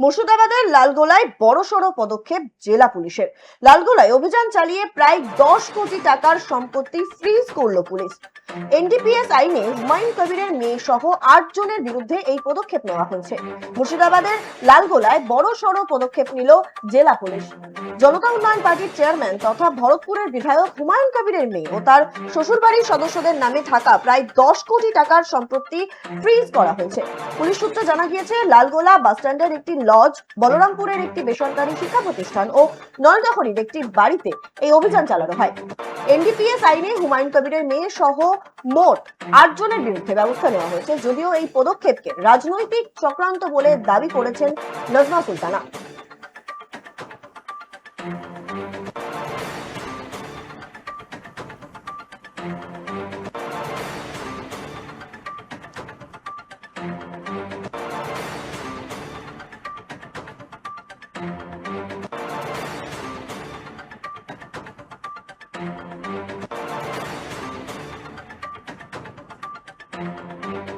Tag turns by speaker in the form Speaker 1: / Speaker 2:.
Speaker 1: মুর্শিদাবাদের লালগোলায় বড়সড় পদক্ষেপ জেলা পুলিশের। লালগোলায় অভিযান চালিয়ে প্রায় দশ কোটি টাকার সম্পত্তি ফ্রিজ করল পুলিশ। এনডিপিএস আইনে হুমায়ুন কবিরের মেয়ে সহ আট জনের বিরুদ্ধে এই পদক্ষেপ নেওয়া হয়েছে। মুর্শিদাবাদের লালগোলায় বড় সড় পদক্ষেপ নিল জেলা পুলিশ। জনতা উন্নয়ন পার্টির চেয়ারম্যান তথা ভরতপুরের বিধায়ক হুমায়ুন কবিরের মেয়ে ও তার শ্বশুরবাড়ির সদস্যদের নামে থাকা প্রায় দশ কোটি টাকার সম্পত্তি ফ্রিজ করা হয়েছে। পুলিশ সূত্রে জানা গিয়েছে, লালগোলা বাসস্ট্যান্ডের একটি লজ, বলরামপুরের একটি বেসরকারি শিক্ষা প্রতিষ্ঠান ও নলদহরির একটি বাড়িতে এই অভিযান চালানো হয়। এনডিপিএস আইনে হুমায়ুন কবিরের মেয়ে সহ মোট আটজনের বিরুদ্ধে ব্যবস্থা নেওয়া হয়েছে, যদিও এই পদক্ষেপকে রাজনৈতিক চক্রান্ত বলে দাবি করেছেন নজমা সুলতানা Música